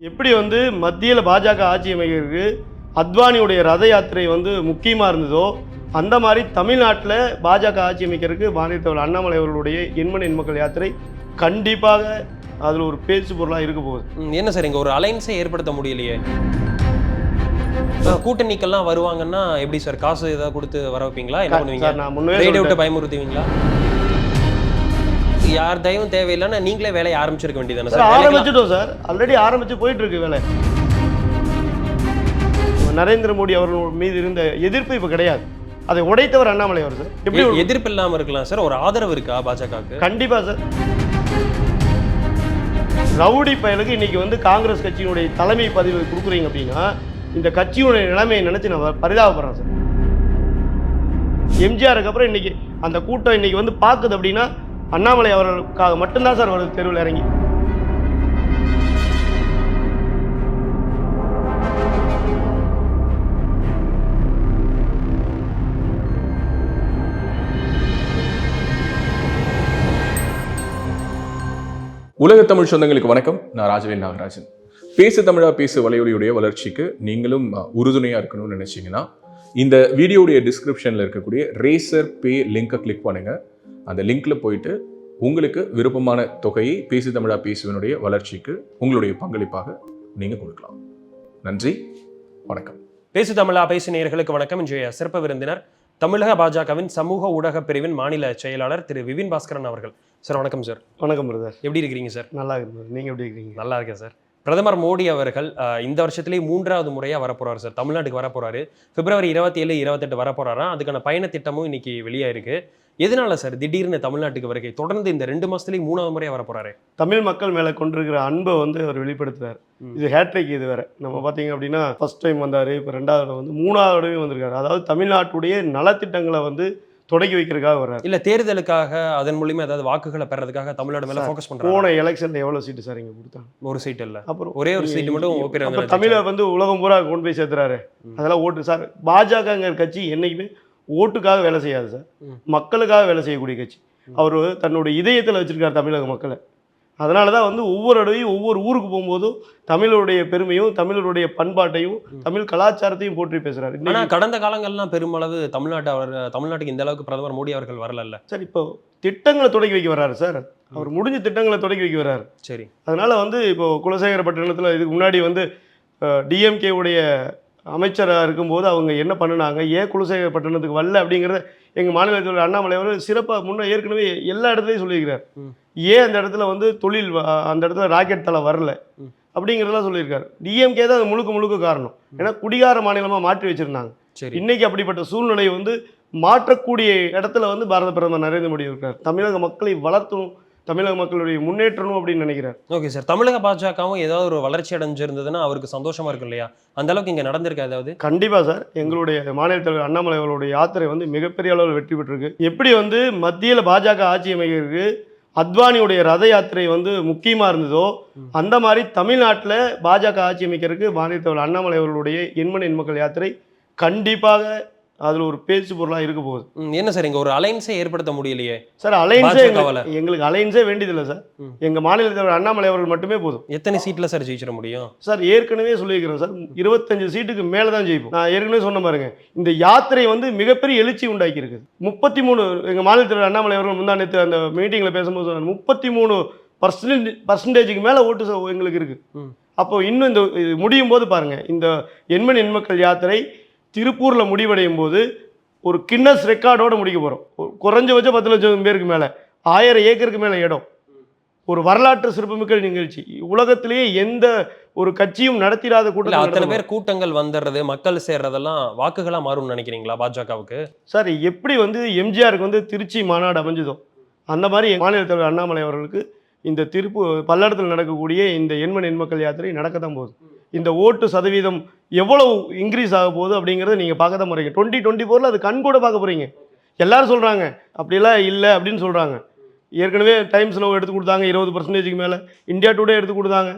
எப்படி வந்து மத்தியில் பாஜக ஆட்சி அமைக்கிறதுக்கு அத்வானியுடைய ரத யாத்திரை வந்து முக்கியமாக இருந்ததோ அந்த மாதிரி தமிழ்நாட்டில் பாஜக ஆட்சி அமைக்கிறதுக்கு மாநில தலைவர் அண்ணாமலை அவர்களுடைய எண்மண் எண்மக்கள் யாத்திரை கண்டிப்பாக அதில் ஒரு பேச்சு பொருளாக இருக்க போகுது. என்ன சார் இங்க ஒரு அலைன்ஸை ஏற்படுத்த முடியலையே? கூட்டணிக்கெல்லாம் வருவாங்கன்னா எப்படி சார் காசு ஏதாவது கொடுத்து வர வைப்பீங்களா? என்ன பண்ணுவீங்க? நான் முன்னே ரேடியோ யார் தயவும் தேவையில்லைன்னா நீங்களே வேலையை ஆரம்பிச்சிருக்க வேண்டியதானே சார் ஆரம்பிச்சிட்டோம் சார். ஆல்ரெடி ஆரம்பிச்சு போயிட்டு இருக்கு வேலை. நரேந்திர மோடி அவர்கள் மீது இருந்த எதிர்ப்பு இப்போ கிடையாது. அதை உடைத்தவர் அண்ணாமலை அவர் சார். எப்படி எதிர்ப்பு இல்லாம இருக்கலாம் சார் ஒரு ஆதரவு இருக்கா பாஜகவுக்கு? கண்டிப்பா சார். ரவுடி பயலுக்கு இன்னைக்கு வந்து காங்கிரஸ் கட்சியினுடைய தலைமை பதிவு கொடுக்குறீங்க அப்படின்னா இந்த கட்சியுடைய நிலைமையை நினைச்சு நான் பரிதாபப்படுறேன் சார். எம்ஜிஆருக்கு அப்புறம் இன்னைக்கு அந்த கூட்டம் இன்னைக்கு வந்து பார்க்குது அப்படின்னா அண்ணாமலை அவர்களுக்காக மட்டும்தான் சார் வருது தெருவில் இறங்கி. உலக தமிழ் சொந்தங்களுக்கு வணக்கம். நான் ராஜவேல் நாகராஜன். பேசு தமிழா பேசு வலையொலியுடைய வளர்ச்சிக்கு நீங்களும் உறுதுணையாக உறுதுணையா இருக்கணும்னு நினைச்சீங்கன்னா இந்த வீடியோடைய டிஸ்கிரிப்ஷனில் இருக்கக்கூடிய ரேசர் பே லிங்கை கிளிக் பண்ணுங்க. அந்த லிங்க்ல போயிட்டு உங்களுக்கு விருப்பமான தொகையை பேசு தமிழா பேசுவனுடைய வளர்ச்சிக்கு உங்களுடைய பங்களிப்பாக நீங்க கொடுக்கலாம். நன்றி வணக்கம். பேசு தமிழா பேசு நேயர்களுக்கு வணக்கம். இன்றைய சிறப்பு விருந்தினர் தமிழக பாஜகவின் சமூக ஊடக பிரிவின் மாநில செயலாளர் திரு விபின் பாஸ்கரன் அவர்கள். சார் வணக்கம் சார் வணக்கம் பிரதர் எப்படி இருக்கிறீங்க சார் நல்லா இருக்கு நீங்கள் எப்படி இருக்கிறீங்க? நல்லா இருக்கேன் சார் பிரதமர் மோடி அவர்கள் இந்த வருஷத்துலேயே மூன்றாவது முறையாக வரப்போறாரு சார் தமிழ்நாட்டுக்கு வரப்போறாரு. பிப்ரவரி இருபத்தி ஏழு இருபத்தெட்டு வரப்போறாராம். அதுக்கான பயண திட்டமும் இன்னைக்கு வெளியாயிருக்கு. எதனால சார் திடீர்னு தமிழ்நாட்டுக்கு வருகை? தொடர்ந்து இந்த ரெண்டு மாசத்துலயும் மூணாவது முறையாக வரப்போறாரு. தமிழ் மக்கள் மேலே கொண்டிருக்கிற அன்பை வந்து அவர் வெளிப்படுத்துறாரு. இது ஹேட்ரிக் இது வேற. நம்ம பார்த்தீங்க அப்படின்னா ஃபர்ஸ்ட் டைம் வந்தார் இப்போ ரெண்டாவது வந்து மூணாவது வந்திருக்காரு. அதாவது தமிழ்நாட்டுடைய நலத்திட்டங்களை வந்து தொடங்கி வைக்கிறதுக்காக வர்றாரு. இல்ல தேர்தலுக்காக அதன் மூலியமா ஏதாவது வாக்குகளை பெறதுக்காக தமிழ்நாடு மேல ஃபோக்கஸ் பண்றாங்க போன எலெக்ஷன்ல எவ்வளவு சீட்டு சார் இங்க கொடுத்தாங்க? ஒரு சீட் இல்ல. அப்புறம் ஒரே ஒரு சீட்டு மட்டும் தமிழை வந்து உலகம் பூரா கொண்டு போய் சேர்த்துறாரு. அதெல்லாம் ஓட்டு சார் பாஜகங்கிற கட்சி என்னைக்குமே ஓட்டுக்காக வேலை செய்யாது சார். மக்களுக்காக வேலை செய்யக்கூடிய கட்சி. அவர் தன்னுடைய இதயத்தில் வச்சிருக்காரு தமிழக மக்களை. அதனால தான் வந்து ஒவ்வொரு தடவையும் ஒவ்வொரு ஊருக்கு போகும்போதும் தமிழருடைய பெருமையும் தமிழருடைய பண்பாட்டையும். தமிழ் கலாச்சாரத்தையும் போற்றி பேசுறாரு. ஆனா இன்னைக்கு கடந்த காலங்கள்லாம் பெருமளவு தமிழ்நாட்டு அவர் தமிழ்நாட்டுக்கு இந்த அளவுக்கு பிரதமர் மோடி அவர்கள் வரல சார் இப்போ திட்டங்களை தொடங்கி வைக்க வர்றாரு சார். அவர் முடிஞ்ச திட்டங்களை தொடங்கி வைக்க வர்றாரு. சரி. அதனால வந்து இப்போ குலசேகரப்பட்டினத்தில் இதுக்கு முன்னாடி வந்து டிஎம்கே உடைய அமைச்சராக இருக்கும்போது அவங்க என்ன பண்ணுனாங்க? ஏன் குலசேகரப்பட்டினத்துக்கு வரல அப்படிங்கிறத எங்கள் மாநிலத்தில் அண்ணாமலை அவர் சிறப்பாக முன்ன ஏற்கனவே எல்லா இடத்துலையும் சொல்லியிருக்கார் ம். ஏன் அந்த இடத்துல வந்து தொழில் அந்த இடத்துல ராக்கெட் தலை வரல. அப்படிங்கிறதெல்லாம் சொல்லியிருக்காரு. டிஎம்கே தான் அது முழுக்க முழுக்க காரணம். ஏன்னா குடிகார மாநிலமாக மாற்றி வச்சிருந்தாங்க. சரி. இன்னைக்கு அப்படிப்பட்ட சூழ்நிலையை வந்து மாற்றக்கூடிய இடத்துல வந்து பாரத பிரதமர் நரேந்திர மோடி இருக்கார் தமிழக மக்களை வளர்த்தணும் தமிழக மக்களுடைய முன்னேற்றணும் அப்படின்னு நினைக்கிறார் ஓகே சார். தமிழக பாஜகவும் ஏதாவது ஒரு வளர்ச்சி அடைஞ்சிருந்ததுன்னா அவருக்கு சந்தோஷமா இருக்கும் இல்லையா? அந்த அளவுக்கு இங்க நடந்திருக்கா ஏதாவது? கண்டிப்பாக சார். எங்களுடைய மாநில தலைவர் அண்ணாமலை அவர்களுடைய யாத்திரை வந்து மிகப்பெரிய அளவில் வெற்றி பெற்றிருக்கு. எப்படி வந்து மத்தியில் பாஜக ஆட்சி அமைக்கிறதுக்கு அத்வானியுடைய ரத யாத்திரை வந்து முக்கியமாக இருந்ததோ. அந்த மாதிரி தமிழ்நாட்டில் பாஜக ஆட்சி அமைக்கிறதுக்கு மாநில தலைவர் அண்ணாமலை அவர்களுடைய எண்மண் எண்மக்கள் யாத்திரை கண்டிப்பாக அதில் ஒரு பேச்சு பொருளாக இருக்க போகுது. என்ன சார் இங்க ஒரு அலைன்ஸை ஏற்படுத்த முடியலையே? சார் அலைன்ஸே. எங்களுக்கு அலைன்ஸே வேண்டியதில்லை சார். எங்கள் மாநில தலைவர் அண்ணாமலை அவர்கள் மட்டுமே போதும். எத்தனை சீட்ல சார் ஜெயிச்சிட முடியும்? சார் ஏற்கனவே சொல்லியிருக்கிறேன் சார். இருபத்தஞ்சு சீட்டுக்கு மேலே தான் ஜெயிப்போம். நான் ஏற்கனவே சொன்ன பாருங்க. இந்த யாத்திரை வந்து மிகப்பெரிய எழுச்சி உண்டாக்கி இருக்குது முப்பத்தி மூணு எங்கள் மாநில தலைவர் அண்ணாமலை அவர்கள் முந்தா நேற்று அந்த மீட்டிங்கில் பேசும்போது சொன்னார். முப்பத்தி மூணு பர்சன்டேஜ் பர்சன்டேஜுக்கு மேலே ஓட்டு எங்களுக்கு இருக்குது. அப்போ இன்னும் இந்த முடியும் போது பாருங்க. இந்த எண்மண் எண்மக்கள் யாத்திரை திருப்பூரில் முடிவடையும் போது ஒரு கின்னஸ் ரெக்கார்டோட முடிக்க போகிறோம் குறைஞ்சபட்சம் பத்து லட்சம் பேருக்கு மேலே ஆயிரம் ஏக்கருக்கு மேலே இடம். ஒரு வரலாற்று சிறப்புமிக்க நிகழ்ச்சி. உலகத்திலேயே எந்த ஒரு கட்சியும் நடத்திடாத கூட்டம் அத்தனை பேர் கூட்டங்கள் வந்துடுறது மக்கள் சேர்றதெல்லாம் வாக்குகளா மாறும்னு நினைக்கிறீங்களா பாஜகவுக்கு? சார் எப்படி வந்து எம்ஜிஆருக்கு வந்து திருச்சி மாநாடு அமைஞ்சதோ அந்த மாதிரி மாநில தலைவர் அண்ணாமலை அவர்களுக்கு இந்த திருப்பு பல்லடத்தில் நடக்கக்கூடிய இந்த எண்மண் எண்மக்கள் யாத்திரை நடக்க தான் போகுது. இந்த ஓட்டு சதவீதம் எவ்வளவு இன்க்ரீஸ் ஆக போகுது அப்படிங்கிறத நீங்கள் பார்க்க தான் போகிறீங்க டுவெண்ட்டி டுவெண்ட்டி ஃபோரில் அது கண் கூட பார்க்க போகிறீங்க எல்லாரும் சொல்கிறாங்க அப்படிலாம் இல்லை அப்படின்னு சொல்கிறாங்க ஏற்கனவே டைம்ஸ் நோ எடுத்து கொடுத்தாங்க இருபது பர்சன்டேஜுக்கு மேலே. இந்தியா டுடே எடுத்து கொடுத்தாங்க.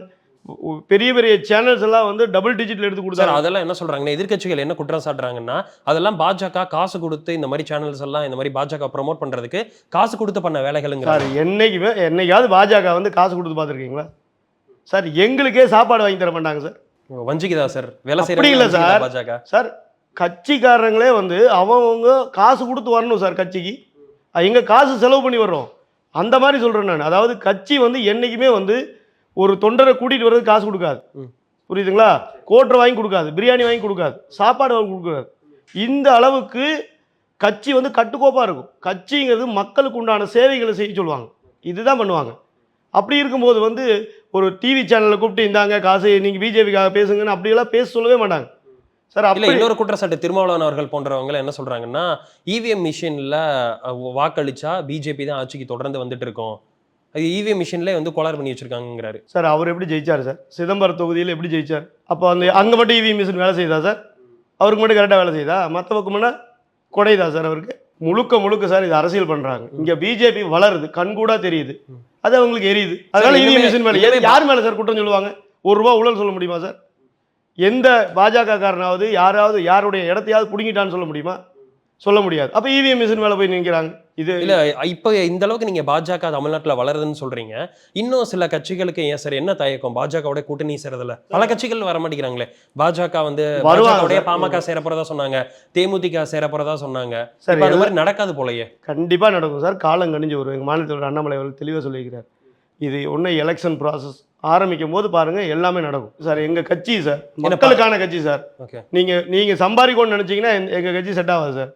பெரிய பெரிய சேனல்ஸ் எல்லாம் வந்து டபுள் டிஜிட்டில் எடுத்து கொடுத்தாங்க. அதெல்லாம் என்ன சொல்றாங்கன்னா எதிர்க்கட்சிகள் என்ன குற்றம் சாட்டுறாங்கன்னா அதெல்லாம் பாஜக காசு கொடுத்து இந்த மாதிரி சேனல்ஸ் எல்லாம் இந்த மாதிரி பாஜக ப்ரோமோட் பண்றதுக்கு காசு கொடுத்து பண்ண வேலைகளுங்கிறாங்க. சார் என்னைக்குமே என்னைக்காவது பாஜக வந்து காசு கொடுத்து பார்த்துருக்கீங்களா? சார் எங்களுக்கே சாப்பாடு வாங்கி தர மாட்டாங்க சார். வஞ்சிக்குதா சார்? வேலை அப்படி இல்ல சார். பாஜக? சார் கட்சிக்காரங்களே வந்து அவங்கவுங்க காசு கொடுத்து வரணும் சார் கட்சிக்கு. எங்க காசு செலவு பண்ணி வர்றோம். அந்த மாதிரி சொல்கிறேன் நான். அதாவது கட்சி வந்து என்றைக்குமே வந்து ஒரு தொண்டரை கூட்டிகிட்டு வர்றது காசு கொடுக்காது. புரியுதுங்களா? கோட்டரை வாங்கி கொடுக்காது பிரியாணி வாங்கி கொடுக்காது சாப்பாடு வாங்கி கொடுக்காது. இந்த அளவுக்கு கட்சி வந்து கட்டுக்கோப்பாக இருக்கும். கட்சிங்கிறது மக்களுக்கு உண்டான சேவைகளை செய்ய சொல்லுவாங்க. இதுதான் பண்ணுவாங்க. அப்படி இருக்கும்போது வந்து ஒரு டிவி சேனலில் கூப்பிட்டு இந்தாங்க காசு நீங்கள் பிஜேபிக்காக பேசுங்கன்னு அப்படியெல்லாம் பேச சொல்லவே மாட்டாங்க. சார் அப்படி இன்னொரு குற்றச்சாட்டு திருமாவளவன் அவர்கள் போன்றவங்க என்ன சொல்றாங்கன்னா E இவிஎம் மிஷின்ல வாக்களிச்சா பிஜேபி தான் ஆட்சிக்கு தொடர்ந்து வந்துட்டு இருக்கோம். அது E இவிஎம் மிஷின்ல வந்து கோளாறு பண்ணி வச்சிருக்காங்கிறாரு சார் அவர் எப்படி ஜெயிச்சார் சார்? சிதம்பரம் தொகுதியில் எப்படி ஜெயிச்சார்? அப்போ அந்த அங்கே மட்டும் இவி மிஷின் வேலை செய்யுதா சார்? அவருக்கு மட்டும் கரெக்டாக வேலை செய்யுதா மற்ற பக்கம்னா குறையுதா சார் அவருக்கு? முழுக்க முழுக்க சார் இது அரசியல் பண்ணுறாங்க இங்கே பிஜேபி வளருது கண்கூடா தெரியுது. அது அவங்களுக்கு எரியுது. அதனால இவி இனிமே- மிஷின் மேலே யார் மேலே சார் குற்றம் சொல்லுவாங்க? ஒரு ரூபா ஊழல் சொல்ல முடியுமா சார் எந்த பாஜக காரனாவது யாராவது யாருடைய இடத்தையாவது பிடுங்கிட்டான்னு சொல்ல முடியுமா? சொல்ல முடியாது. அப்போ இவிஎம் மிஷின் மேலே போய் நிற்கிறாங்க இது இல்ல இப்போ இந்த அளவுக்கு நீங்க பாஜக தமிழ்நாட்டுல வளருதுன்னு சொல்றீங்க. இன்னும் சில கட்சிகளுக்கு ஏன் சார் என்ன தயக்கம்? பாஜகவோட கூட்டணி சேரதுல பல கட்சிகள் வர மாட்டேங்கிறாங்களே. பாஜக வந்து பாஜகவுடைய. பாமக சேர. போறதா சொன்னாங்க. தேமுதிக சேர போறதா சொன்னாங்க. சார் அது மாதிரி நடக்காது போலயே. கண்டிப்பாக நடக்கும் சார். காலம் கணிஞ்சு வரும். எங்கள் மாநிலத்தோட அண்ணாமலை அவர்கள் தெளிவாக சொல்லியிருக்கிறார். இது ஒன்றும் எலெக்ஷன் ப்ராசஸ் ஆரம்பிக்கும் போது பாருங்கள் எல்லாமே நடக்கும். சார் எங்கள் கட்சி சார் மக்களுக்கான கட்சி சார். ஓகே. நீங்கள் நீங்கள் சம்பாதிக்கணும்னு நினச்சிங்கன்னா எங்கள் கட்சி செட் ஆகாது சார்.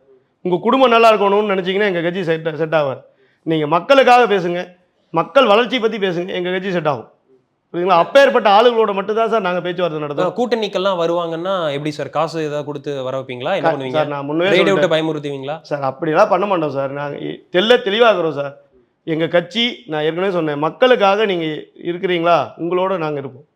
உங்கள் குடும்பம் நல்லா இருக்கணும்னு நினச்சிங்கன்னா எங்கள் கட்சி செட் செட் ஆகாது நீங்கள் மக்களுக்காக பேசுங்க. மக்கள் வளர்ச்சி பற்றி பேசுங்க. எங்கள் கட்சி செட் ஆகும். புரியுதுங்களா? அப்பேற்பட்ட ஆளுகளோட மட்டும்தான் சார் நாங்கள் பேச்சுவார்த்தை நடத்துவோம் கூட்டணிக்கெல்லாம் வருவாங்கன்னா எப்படி சார்? காசு ஏதாவது கொடுத்து வர வைப்பீங்களா? என்ன பண்ணுவீங்க? சார் நான் முன்னே விட்டு பயமுறுத்துவீங்களா? சார் அப்படிலாம் பண்ண மாட்டோம் சார். நாங்கள் தெல்ல தெளிவாகிறோம் சார். எங்கள் கட்சி நான் ஏற்கனவே சொன்னேன் மக்களுக்காக நீங்கள் இருக்கிறீங்களா? உங்களோட நாங்கள் இருப்போம்.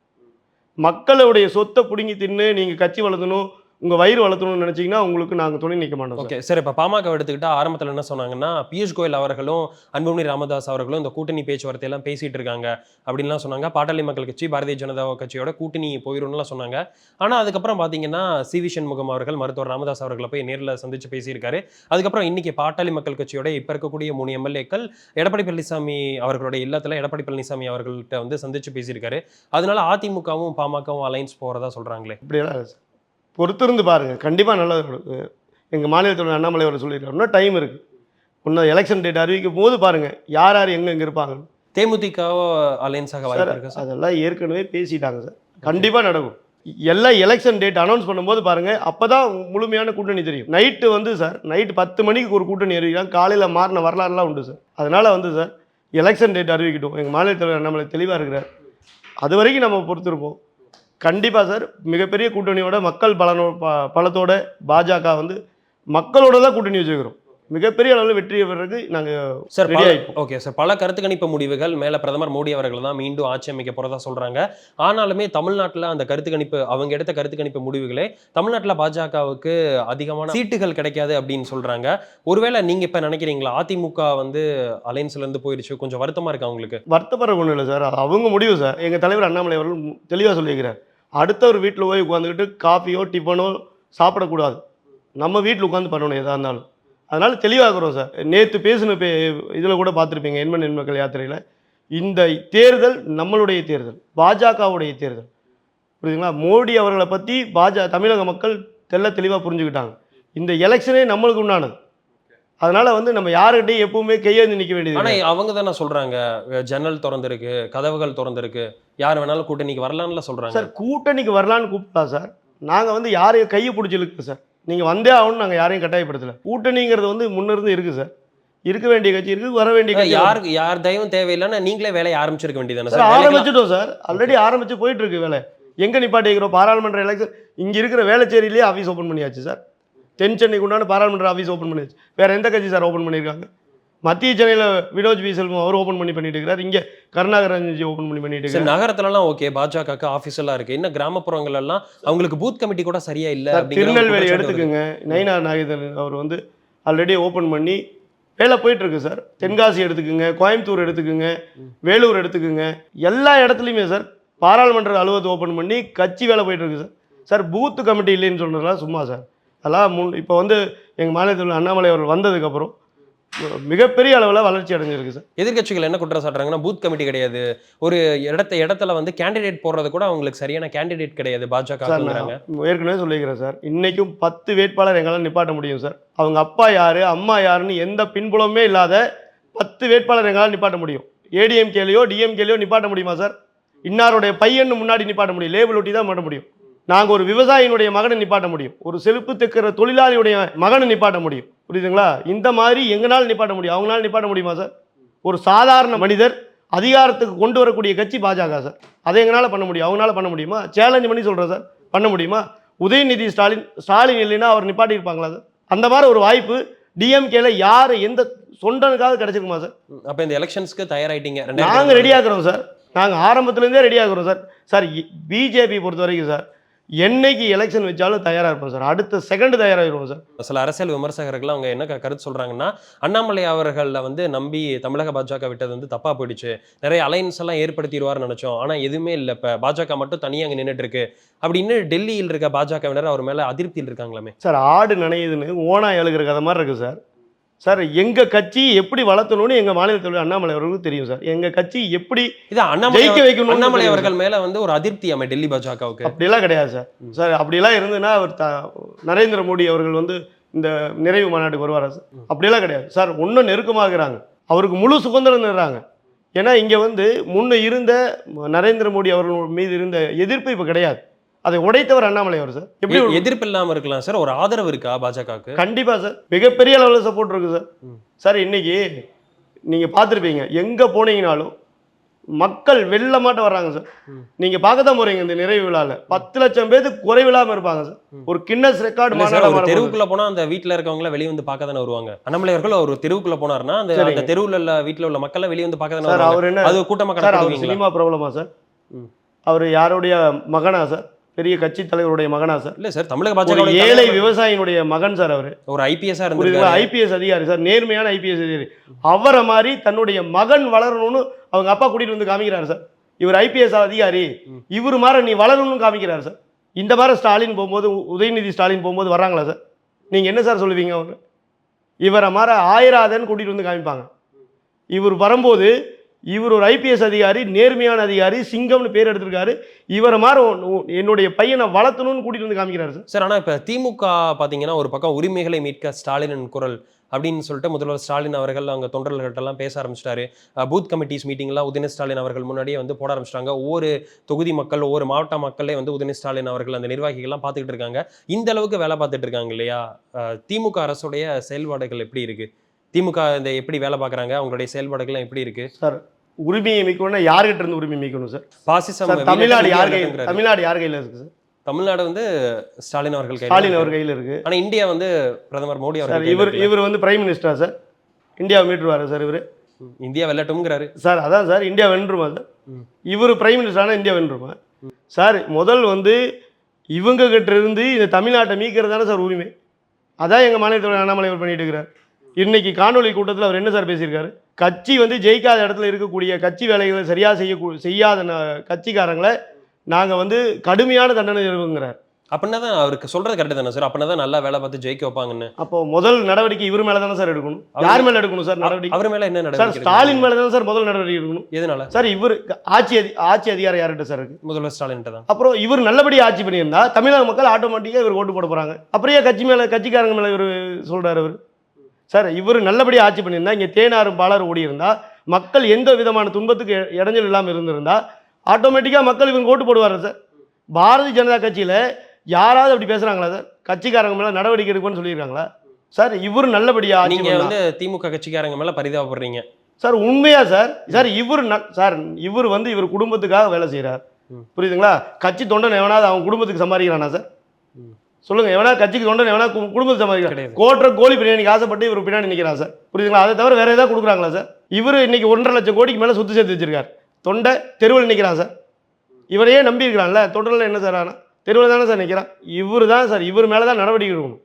மக்களுடைய சொத்தை பிடுங்கி தின்னு நீங்கள் கட்சி வளர்த்தணும். உங்கள் வயிறு வளர்த்தணும்னு நினச்சிங்கன்னா உங்களுக்கு நாங்கள் துணை நிற்க மாட்டோம் ஓகே சார் இப்போ பாமக எடுத்துக்கிட்டா ஆரம்பத்தில் என்ன சொன்னாங்கன்னா பியூஷ் கோயல் அவர்களும் அன்புமணி ராமதாஸ் அவர்களும் இந்த கூட்டணி பேச்சுவார்த்தை எல்லாம் பேசிட்டு இருக்காங்க அப்படின்லாம் சொன்னாங்க. பாட்டாளி மக்கள் கட்சி பாரதிய ஜனதா கட்சியோட கூட்டணி போயிரும்லாம் சொன்னாங்க. ஆனால் அதுக்கப்புறம் பார்த்தீங்கன்னா சி வி சண்முகம் அவர்கள் மருத்துவர் ராமதாஸ் அவர்களை போய் நேரில் சந்திச்சு பேசியிருக்காரு. அதுக்கப்புறம் இன்னைக்கு பாட்டாளி மக்கள் கட்சியோட இப்போ இருக்கக்கூடிய மூணு எம்எல்ஏக்கள் எடப்பாடி பழனிசாமி அவர்களுடைய இல்லத்தில் எடப்பாடி பழனிசாமி அவர்கள்ட்ட வந்து சந்திச்சு பேசியிருக்காரு. அதனால அதிமுகவும் பாமகவும் அலைன்ஸ் போகிறதா இப்படியெல்லாம் இல்லை சார் பொறுத்திருந்து பாருங்கள் கண்டிப்பாக நல்லது. எங்கள் மாநிலத்தோட அண்ணாமலை அவர் சொல்லியிருக்காரு. இன்னும் டைம் இருக்குது இன்னும் எலெக்ஷன் டேட் அறிவிக்கும் போது பாருங்கள் யார் யார் எங்கே எங்கே இருப்பாங்க. தேமுதிகவோ இருக்கு சார் அதெல்லாம் ஏற்கனவே பேசிட்டாங்க சார் கண்டிப்பாக நடக்கும். எல்லாம் எலெக்ஷன் டேட் அனௌன்ஸ் பண்ணும்போது பாருங்க அப்பதான் முழுமையான கூட்டணி தெரியும். நைட்டு வந்து சார் நைட்டு பத்து மணிக்கு ஒரு கூட்டணி அறிவிக்கலாம் காலையில் மாறின வரலாறுலாம் உண்டு சார் அதனால வந்து சார் எலெக்ஷன் டேட் அறிவிக்கட்டும். எங்கள் மாநில தலைவர் நம்மளை தெளிவாக இருக்கிறார். அது வரைக்கும் நம்ம பொறுத்திருப்போம். கண்டிப்பாக சார். மிகப்பெரிய கூட்டணியோட மக்கள் பலனோ ப- பலத்தோட பாஜக வந்து மக்களோட தான் கூட்டணி வச்சுக்கிறோம். மிகப்பெய அளவில் வெற்றி பெறதுக்கு நாங்கள் சார் ஓகே சார். பல கருத்து கணிப்பு முடிவுகள் மேல பிரதமர் மோடி அவர்கள் தான் மீண்டும் ஆட்சி அமைக்க போறதா சொல்றாங்க. ஆனாலுமே தமிழ்நாட்டுல அந்த கருத்து கணிப்பு அவங்க எடுத்த கருத்து கணிப்பு முடிவுகளே தமிழ்நாட்டுல பாஜகவுக்கு அதிகமான சீட்டுகள் கிடைக்காது அப்படின்னு சொல்றாங்க. ஒருவேளை நீங்க இப்ப நினைக்கிறீங்களா அதிமுக வந்து அலைன்ஸ்ல இருந்து போயிடுச்சு கொஞ்சம் வருத்தமா இருக்கு அவங்களுக்கு வருத்தப்படுற ஒன்றும் இல்லை சார். அது அவங்க முடிவு சார். எங்கள் தலைவர் அண்ணாமலை அவர்கள் தெளிவாக சொல்லியிருக்கிறார். அடுத்தவர் வீட்டில் போய் உட்காந்துக்கிட்டு காஃபியோ டிஃபனோ சாப்பிடக்கூடாது. நம்ம வீட்டில் உட்காந்து பண்ணணும் எதாக இருந்தாலும். அதனால் தெளிவாகிறோம் சார். நேற்று பேசின பே இதில் கூட பார்த்துருப்பீங்க எண்மன் எண்மக்கள் யாத்திரையில். இந்த தேர்தல் நம்மளுடைய தேர்தல் பாஜகவுடைய தேர்தல். புரியுதுங்களா? மோடி அவர்களை பற்றி பாஜ தமிழக மக்கள் தெல்ல தெளிவாக புரிஞ்சுக்கிட்டாங்க. இந்த எலெக்ஷனே நம்மளுக்கு உண்டானது. அதனால் வந்து நம்ம யாருக்கிட்டையும் எப்பவுமே கையேந்து நிற்க வேண்டியது ஆனா கிடையாது. அவங்க தானே சொல்றாங்க ஜன்னல் திறந்திருக்கு கதவுகள் திறந்திருக்கு யார் வேணாலும் கூட்டணிக்கு வரலாம்ல சொல்றாங்க. சார் கூட்டணிக்கு வரலான்னு கூப்பிட்டா சார் நாங்கள் வந்து யாரையும் கையை பிடிச்சி இழுக்கு சார். நீங்கள் வந்தே ஆகணும்னு நாங்கள் யாரையும் கட்டாயப்படுத்தலை. கூட்டணிங்கிறது வந்து முன்னிருந்து இருக்குது சார். இருக்க வேண்டிய கட்சி இருக்குது வர வேண்டிய கட்சி யார் யார் தயவும் தேவையில்லைன்னா நீங்களே வேலையை ஆரம்பிச்சிருக்க வேண்டியதானே சார்? ஆரம்பிச்சிட்டோம் சார். ஆல்ரெடி ஆரம்பிச்சு போயிட்டு இருக்கு வேலை. எங்கே நிப்பாட்டிக்கிறோம்? பாராளுமன்ற எலெக்ஷன் இங்கே இருக்கிற வேளச்சேரியிலேயே ஆஃபீஸ் ஓப்பன் பண்ணியாச்சு சார். தென் சென்னைக்கு உண்டான பாராளுமன்ற ஆஃபீஸ் ஓப்பன் பண்ணியாச்சு. வேற எந்த கட்சி சார் ஓப்பன் பண்ணியிருக்காங்க? மத்திய சென்னையில் வினோஜ் பி செல்வம் அவர் ஓப்பன் பண்ணி பண்ணிட்டு இருக்கிறார் இங்கே கருணாகரன்ஜி ஓப்பன் பண்ணி பண்ணிட்டு இருக்காரு நகரத்துலலாம் ஓகே பாஜகக்கு ஆஃபீஸ் எல்லாம் இருக்கு. இன்னும் கிராமப்புறங்கள் எல்லாம் அவங்களுக்கு பூத் கமிட்டி கூட சரியா இல்ல திருநெல்வேலி. எடுத்துக்கோங்க. நயினா நாகேந்திரன் அவர் வந்து ஆல்ரெடி ஓப்பன் பண்ணி வேலை போயிட்டு இருக்கு சார். தென்காசி எடுத்துக்கோங்க கோயம்புத்தூர் எடுத்துக்கோங்க வேலூர் எடுத்துக்கோங்க. எல்லா இடத்துலையுமே சார் பாராளுமன்ற அலுவலகத்தை ஓப்பன் பண்ணி கட்சி வேலை போயிட்டு இருக்கு சார். சார் பூத்து கமிட்டி இல்லைன்னு சொல்கிறதுலாம் சும்மா சார். அதெல்லாம் முன் இப்போ வந்து எங்கள் மாநிலத்தில் அண்ணாமலை அவர் வந்ததுக்கப்புறம் மிகப்பெரிய அளவில் வளர்ச்சி அடைஞ்சிருக்கு சார். எதிர்க்கட்சிகள் என்ன குற்றம் சாட்டுறாங்கன்னா பூத் கமிட்டி கிடையாது. ஒரு இடத்த இடத்துல வந்து கேண்டிடேட் போடுறது கூட அவங்களுக்கு சரியான கேண்டிடேட் கிடையாது நான் ஏற்கனவே சொல்லிக்கிறேன் சார். இன்னைக்கும் பத்து வேட்பாளர் எங்களால் நிப்பாட்ட முடியும் சார். அவங்க அப்பா யாரு அம்மா யாருன்னு எந்த பின்புலமே இல்லாத பத்து வேட்பாளர் எங்களால் நிப்பாட்ட முடியும். ஏடிஎம்கேலையோ டிஎம்கேலையோ நிப்பாட்ட முடியுமா சார்? இன்னாருடைய பையன் முன்னாடி நிப்பாட்ட முடியும். லேபிள் ஒட்டி தான் பண்ண முடியும். நாங்கள் ஒரு விவசாயினுடைய மகனை நிப்பாட்ட முடியும். ஒரு செருப்பு தைக்கிற தொழிலாளியுடைய மகனை நிப்பாட்ட முடியும். புரியுதுங்களா? இந்த மாதிரி எங்களால் நிப்பாட்ட முடியும்? அவங்களால நிப்பாட்ட முடியுமா சார்? ஒரு சாதாரண மனிதர் அதிகாரத்துக்கு கொண்டு வரக்கூடிய கட்சி பாஜக சார். அதை எங்களால் பண்ண முடியும்? அவங்களால பண்ண முடியுமா? சேலஞ்ச் பண்ணி சொல்கிறேன் சார். பண்ண முடியுமா? உதயநிதி ஸ்டாலின் ஸ்டாலின் இல்லைன்னா அவர் நிப்பாட்டியிருப்பாங்களா சார்? அந்த மாதிரி ஒரு வாய்ப்பு டிஎம்கேல யார் எந்த சொண்டனுக்காக கிடைச்சிருக்குமா சார்? அப்ப இந்த எலெக்ஷன்ஸ்க்கு தயாராயிட்டீங்க நாங்கள் ரெண்டாயிரத்தி ரெடி ஆக்குறோம் சார். நாங்கள் ஆரம்பத்துலேருந்தே ரெடி ஆகுறோம் சார். சார் பிஜேபி பொறுத்த வரைக்கும் சார் என்னைக்கு எலெக்ஷன் வச்சாலும் தயாராக இருப்போம் சார் அடுத்த செகண்ட் தயாராகிடுவோம் சார் சில அரசியல் விமர்சகர்கள் அவங்க என்ன கருத்து சொல்றாங்கன்னா அண்ணாமலை அவர்களை வந்து நம்பி தமிழக பாஜக விட்டது வந்து தப்பா போயிடுச்சு. நிறைய அலைன்ஸ் எல்லாம் ஏற்படுத்திடுவார்னு நினைச்சோம். ஆனா எதுவுமே இல்ல இப்ப. பாஜக மட்டும் தனியா அங்க நின்னுட்டு இருக்கு அப்படின்னு டெல்லியில் இருக்க பாஜகவினர் அவர் மேல அதிருப்தியில் இருக்காங்களாமே? சார் ஆடு நனையுதுன்னு ஓனா எழுகிற கதை மாதிரி இருக்குது சார் சார் எங்கள் கட்சி எப்படி வளர்த்தணும்னு எங்கள் மாநில தலைவர் அண்ணாமலை அவர்களுக்கு தெரியும் சார். எங்கள் கட்சி எப்படி இது அண்ணாமலை ஜெயிக்க வைக்கணும்னு அண்ணாமலை அவர்கள் மேல வந்து ஒரு அதிருப்தி அமை டெல்லி பாஜகவுக்கு. அப்படியெல்லாம் கிடையாது சார். சார் அப்படியெல்லாம் இருந்ததுன்னா அவர் த நரேந்திர மோடி அவர்கள் வந்து இந்த நிறைவு மாநாட்டுக்கு வருவாரா சார்? அப்படியெல்லாம் கிடையாது. சார் இன்னும் நெருக்கமாகறாங்க. அவருக்கு முழு சுதந்திரம் தர்றாங்க. ஏன்னா இங்கே வந்து முன்ன இருந்த நரேந்திர மோடி அவர்கள் மீது இருந்த எதிர்ப்பு இப்போ கிடையாது. அதை உடைத்தவர் அண்ணாமலை அவர் சார். எப்படி எதிர்ப்பு இல்லாம இருக்கலாம் சார். ஒரு ஆதரவு இருக்கா பாஜகவுக்கு? கண்டிப்பா சார். மிகப்பெரிய அளவில் சப்போர்ட் இருக்கு சார். சார் இன்னைக்கு நீங்க பார்த்துருப்பீங்க எங்க போனீங்கனாலும் மக்கள் வெள்ளமாட்ட வர்றாங்க சார். ம். நீங்க பார்க்க தான் போறீங்க இந்த நிறைவு விழால. பத்து லட்சம் பேருக்கு குறைவில்லாம இருப்பாங்க சார். ஒரு கின்னஸ் ரெக்கார்டு தெருவுக்குள்ள போனா அந்த வீட்ல இருக்கவங்க வெளிய வந்து பார்க்க தானே வருவாங்க. அண்ணாமலை அவர்கள் ஒரு தெருவுக்குள்ள போனாருன்னா அந்த. அந்த தெருவுல உள்ள வீட்ல உள்ள மக்களை வெளிய வந்து பார்க்க தானே அவர் என்ன அது கூட்டமா சார் அவர் சினிமா பிரபலமா சார். அவர் யாருடைய மகனா சார்? பெரிய கட்சி தலைவருடைய மகனா சார்? இல்ல சார் தமிழக பாஜக ஏழை விவசாயினுடைய மகன் சார் அவர். ஒரு இருந்திருக்காரு. ஐபிஎஸ் அதிகாரி சார் நேர்மையான ஐபிஎஸ் அதிகாரி. அவரை மாதிரி தன்னுடைய மகன் வளரணும்னு அவங்க அப்பா கூட்டிட்டு வந்து காமிக்கிறாரு சார். இவர் ஐபிஎஸ் அதிகாரி. இவர் மாதிரி நீ வளரணும்னு காமிக்கிறாரு சார். இந்த மாதிரி ஸ்டாலின் போகும்போது உதயநிதி ஸ்டாலின் போகும்போது வர்றாங்களா சார்? நீங்க என்ன சார் சொல்லுவீங்க அவங்க இவரை மாதிரி ஆயிராதன்னு கூட்டிட்டு வந்து காமிப்பாங்க. இவர் வரும்போது இவர் ஒரு ஐபிஎஸ் அதிகாரி நேர்மையான அதிகாரி சிங்கம்னு பேர் எடுத்திருக்காரு. இவரை மாதிரி என்னுடைய பையனை வளர்த்தணும்னு கூட்டிட்டு வந்து காமிக்கிறாரு சார். சார் இப்போ திமுக பார்த்தீங்கன்னா ஒரு பக்கம் உரிமைகளை மீட்க ஸ்டாலின் குரல் அப்படின்னு சொல்லிட்டு முதல்வர் ஸ்டாலின் அவர்கள் அவங்க தொண்டர்கள்ட்டெல்லாம் பேச ஆரம்பிச்சிட்டாரு. பூத் கமிட்டிஸ் மீட்டிங்லாம் உதயநிதி ஸ்டாலின் அவர்கள் முன்னாடியே வந்து போட ஆரம்பிச்சிட்டாங்க. ஒவ்வொரு தொகுதி மக்கள் ஒவ்வொரு மாவட்ட மக்களே வந்து உதயநிதி ஸ்டாலின் அவர்கள் அந்த நிர்வாகிகள்லாம் பார்த்துக்கிட்டு இருக்காங்க. இந்த அளவுக்கு வேலை பார்த்துட்டு இருக்காங்க இல்லையா? திமுக அரசுடைய செயல்பாடுகள் எப்படி இருக்குது திமுக இந்த எப்படி வேலை பார்க்கறாங்க அவங்களுடைய செயல்பாடுகள்லாம் எப்படி இருக்கு? சார் உரிமையை மீட்கணும்னா யார்கிட்ட இருந்து உரிமை மீட்கணும் சார்? பாசிசம் தமிழ்நாடு யார் கையில் தமிழ்நாடு யார் கையில் இருக்கு சார்? தமிழ்நாடு வந்து ஸ்டாலின் அவர்கள் ஸ்டாலின். அவர் கையில் இருக்கு. ஆனா இந்தியா வந்து பிரதமர் மோடி அவர்கள் இவர் இவர் வந்து பிரைம் மினிஸ்டரா சார்? இந்தியாவை மீட்டுருவாரு சார் இவர். இந்தியா வெல்லட்டும்ங்கிறாரு. சார் அதான் சார் இந்தியா வென்றுமா சார். இவர் பிரைம் மினிஸ்டரான இந்தியா வென்றுமா? சார் முதல் வந்து இவங்க கிட்ட இருந்து இந்த தமிழ்நாட்டை மீட்கிறது தானே சார் உரிமை? அதான் எங்கள் மாநிலத்தில் அண்ணாமலை பண்ணிட்டு இருக்கிறார். இன்னைக்கு காணொலி கூட்டத்தில் அவர் என்ன சார் பேசியிருக்காரு? கட்சி வந்து ஜெயிக்காத இடத்துல இருக்கக்கூடிய கட்சி வேலைகளை சரியாக செய்ய செய்யாத கட்சிக்காரங்களை நாங்கள் வந்து கடுமையான தண்டனை தருவோங்கிறார் அப்படின்னா தான் அவருக்கு சொல்றது கரெக்ட் தானே சார்? அப்படின்னா தான் நல்லா வேலை பார்த்து ஜெயிக்க வைப்பாங்கன்னு? அப்போ முதல் நடவடிக்கை இவர் மேலே தானே சார் எடுக்கணும்? யார் மேலே எடுக்கணும் சார் நடவடிக்கை? அவர் மேல என்ன சார் நடவடிக்கை ஸ்டாலின் மேலே தானே சார் முதல் நடவடிக்கை எடுக்கணும்? எதனால? சார் இவர் ஆட்சி ஆட்சி அதிகாரம் யார்கிட்ட சார் இருக்கு? முதல்வர் ஸ்டாலின் தான். அப்புறம் இவர் நல்லபடியாக ஆட்சி பண்ணியிருந்தா தமிழக மக்கள் ஆட்டோமேட்டிக்காக இவர் ஓட்டு போட போகிறாங்க அப்புறம் ஏன் கட்சி மேலே கட்சிக்காரங்க மேலே இவர் சொல்கிறார் அவர் சார் இவர் நல்லபடியாக ஆட்சி பண்ணியிருந்தா இங்கே தேனாரும் பாலாரும் ஓடி இருந்தா மக்கள் எந்த விதமான துன்பத்துக்கு இடைஞ்சல் இல்லாமல் இருந்திருந்தா ஆட்டோமேட்டிக்காக மக்கள் இவங்க ஓட்டு போடுவார் சார். பாரதிய ஜனதா கட்சியில் யாராவது அப்படி பேசுகிறாங்களா சார்? கட்சிக்காரங்க மேலே நடவடிக்கை எடுக்கணும்னு சொல்லியிருக்காங்களா? சார் இவர் நல்லபடியாக ஆட்சி நீங்க பண்ணா- வந்து திமுக கட்சிக்காரங்க மேல பரிதாபப்படுறீங்க. சார் உண்மையா சார்? சார் இவர் ந- சார் இவர் வந்து இவர் குடும்பத்துக்காக வேலை செய்கிறார். புரியுதுங்களா? கட்சி தொண்டன் எவனாவது அவன் குடும்பத்துக்கு சம்பாதிக்கிறானா சார்? சொல்லுங்க எவனா கட்சிக்கு தொண்டன் எவனா கு- குடும்பத்துக்கு சம்பாதிக்கிறான் கிடையாது. கோட்டுற கோழி பிரியாணிக்கு ஆசைப்பட்டு இவர் பின்னாடி நிற்கிறான் சார்? புரியுதுங்களா? அதை தவிர வேற ஏதாவது கொடுக்குறாங்களா சார்? இவர் இன்னைக்கு ஒன்றரை லட்சம் கோடிக்கு மேலே சொத்து சேர்த்து வச்சிருக்கார். தொண்டை தெருவில் நிற்கிறான் சார்? இவரையே நம்பி இருக்கிறான்ல தொண்டரில் என்ன சார் ஆனா? தெருவில் தானே சார் நிற்கிறான் இவர் தான் சார் இவர் மேலே தான் நடவடிக்கை எடுக்கணும்.